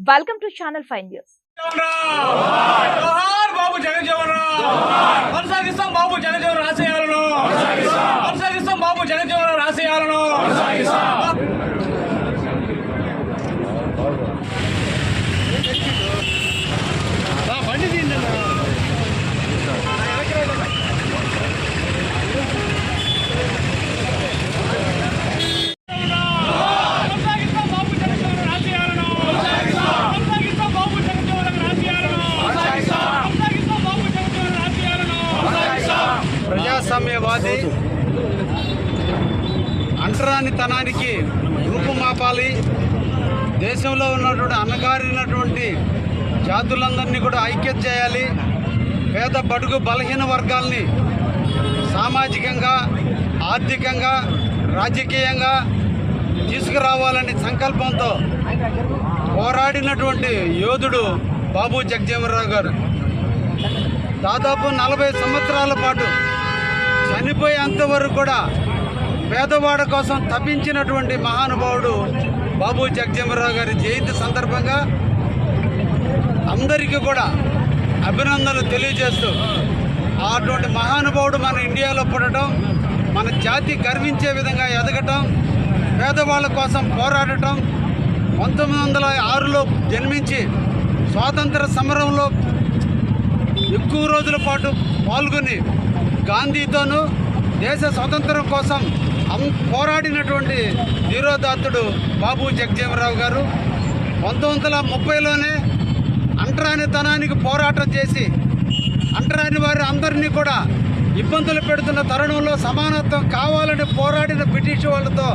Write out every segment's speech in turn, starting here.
Welcome to channel five news Babu Jagan Jagan కొనసాగిస్తాం బాబు జగజ్జీవన్ రాసేయాలను ప్రజాస్వామ్యవాది అంటరానితనానికి రూపుమాపాలి దేశంలో ఉన్నటువంటి అన్నగారినటువంటి జాతులందరినీ కూడా ఐక్యత చేయాలి. పేద బడుగు బలహీన వర్గాల్ని సామాజికంగా ఆర్థికంగా రాజకీయంగా తీసుకురావాలని సంకల్పంతో పోరాడినటువంటి యోధుడు బాబు జగజీవనరావు గారు. దాదాపు నలభై సంవత్సరాల పాటు చనిపోయేంత వరకు కూడా పేదవాడ కోసం తప్పించినటువంటి మహానుభావుడు బాబు జగజీవనరావు గారి జయంతి సందర్భంగా అందరికీ కూడా అభినందనలు తెలియజేస్తూ అటువంటి మహానుభావుడు మన ఇండియాలో పుట్టడం మన జాతి గర్వించే విధంగా ఎదగటం పేదవాళ్ళ కోసం పోరాడటం పంతొమ్మిది వందల ఆరులో జన్మించి స్వాతంత్ర సమరంలో ఎక్కువ రోజుల పాటు పాల్గొని గాంధీతోనూ దేశ స్వాతంత్రం కోసం అం- పోరాడినటువంటి ధీరోదాత్తుడు బాబు జగజీవరావు గారు పంతొమ్మిది వందల ముప్పైలోనే అంటరానితనానికి పోరాటం చేసి అంటరాని వారి అందరినీ కూడా ఇబ్బందులు పెడుతున్న తరుణంలో సమానత్వం కావాలని పోరాడిన బ్రిటిష్ వాళ్ళతో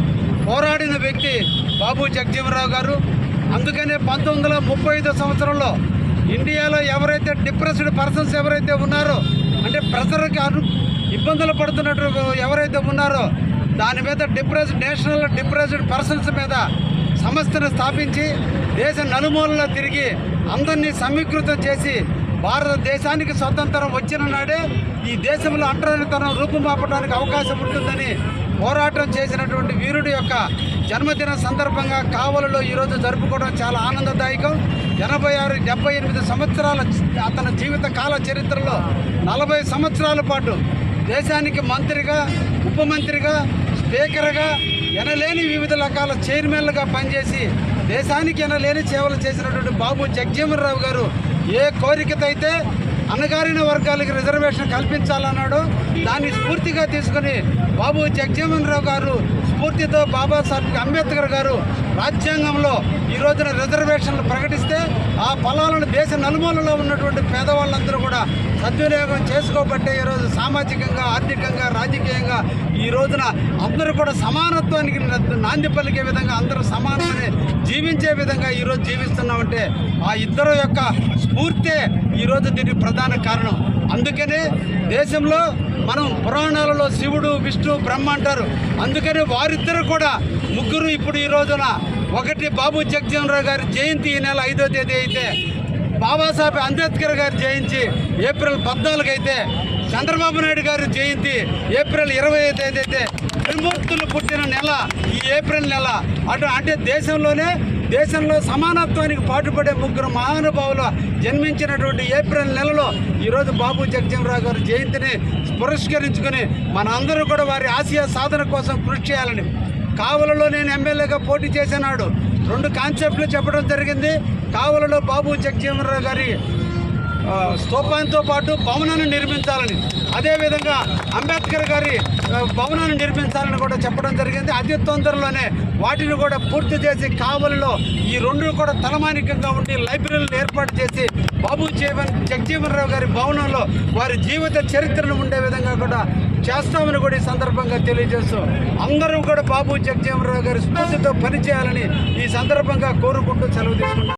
పోరాడిన వ్యక్తి బాబు జగజీవరావు గారు. అందుకనే పంతొమ్మిది వందల ముప్పై ఐదో సంవత్సరంలో ఇండియాలో ఎవరైతే డిప్రెస్డ్ పర్సన్స్ ఎవరైతే ఉన్నారో అంటే ప్రజలకు అను ఇబ్బందులు పడుతున్నట్టు ఎవరైతే ఉన్నారో దాని మీద డిప్రెస్డ్ నేషనల్ డిప్రెస్డ్ పర్సన్స్ మీద సంస్థను స్థాపించి దేశ నలుమూలలో తిరిగి అందరినీ సమీకృతం చేసి భారతదేశానికి స్వతంత్రం వచ్చిన నాడే ఈ దేశంలో అంటరానితనం రూపుమాపడానికి అవకాశం ఉంటుందని పోరాటం చేసినటువంటి వీరుడి యొక్క జన్మదిన సందర్భంగా కావలలో ఈరోజు జరుపుకోవడం చాలా ఆనందదాయకం. ఎనభై ఆరు డెబ్బై ఎనిమిది సంవత్సరాల అతని జీవిత కాల చరిత్రలో నలభై సంవత్సరాల పాటు దేశానికి మంత్రిగా ఉప మంత్రిగా స్పీకర్గా ఎనలేని వివిధ రకాల చైర్మన్లుగా పనిచేసి దేశానికి ఎనలేని సేవలు చేసినటువంటి బాబు జగజీవనరావు గారు ఏ కోరికతైతే అణగారిన వర్గాలకి రిజర్వేషన్ కల్పించాలన్నాడు దాన్ని స్ఫూర్తిగా తీసుకుని బాబు జగజీవన్ రావు గారు స్ఫూర్తితో బాబాసాహెబ్ అంబేద్కర్ గారు రాజ్యాంగంలో ఈ రోజున రిజర్వేషన్లు ప్రకటిస్తే ఆ ఫలాలను దేశ నలుమూలలో ఉన్నటువంటి పేదవాళ్ళందరూ కూడా సద్వినియోగం చేసుకోబట్టే ఈరోజు సామాజికంగా ఆర్థికంగా రాజకీయంగా ఈ రోజున అందరూ కూడా సమానత్వానికి నాంది పలికే విధంగా అందరూ సమానమని జీవించే విధంగా ఈరోజు జీవిస్తున్నామంటే ఆ ఇద్దరు యొక్క స్ఫూర్తే ఈరోజు దీనికి ప్రధాన కారణం. అందుకనే దేశంలో మనం పురాణాలలో శివుడు విష్ణు బ్రహ్మ అంటారు. అందుకని వారిద్దరు కూడా ముగ్గురు ఇప్పుడు ఈ రోజున ఒకటి బాబు జగజీవనరావు గారి జయంతి ఈ నెల ఐదో తేదీ అయితే బాబాసాహెబ్ అంబేద్కర్ గారి జయంతి ఏప్రిల్ పద్నాలుగు అయితే చంద్రబాబు నాయుడు గారి జయంతి ఏప్రిల్ ఇరవై ఐదు అయితే త్రిమూర్తులు పుట్టిన నెల ఈ ఏప్రిల్ నెల. అటు అంటే దేశంలోనే దేశంలో సమానత్వానికి పాటుపడే ముగ్గురు మహానుభావులు జన్మించినటువంటి ఏప్రిల్ నెలలో ఈరోజు బాబు జగజీవనరావు గారి జయంతిని పురస్కరించుకుని మన అందరూ కూడా వారి ఆసియా సాధన కోసం కృషి చేయాలని కావలలో నేను ఎమ్మెల్యేగా పోటీ చేసినాడు రెండు కాన్సెప్ట్లు చెప్పడం జరిగింది. కావలలో బాబు జగజీవనరావు గారి స్తూపంతో పాటు భవనాన్ని నిర్మించాలని అదేవిధంగా అంబేద్కర్ గారి భవనాన్ని నిర్మించాలని కూడా చెప్పడం జరిగింది. అతి తొందరలోనే వాటిని కూడా పూర్తి చేసి కావలిలో ఈ రెండు కూడా తలమానికంగా ఉండి లైబ్రరీలను ఏర్పాటు చేసి బాబు జీవన్ జగజీవన్ రావు గారి భవనంలో వారి జీవిత చరిత్రను ఉండే విధంగా కూడా చేస్తామని కూడా ఈ సందర్భంగా తెలియజేస్తూ అందరూ కూడా బాబు జగజీవన్ రావు గారి స్ఫూర్తితో పనిచేయాలని ఈ సందర్భంగా కోరుకుంటూ సెలవు తీసుకుంటాం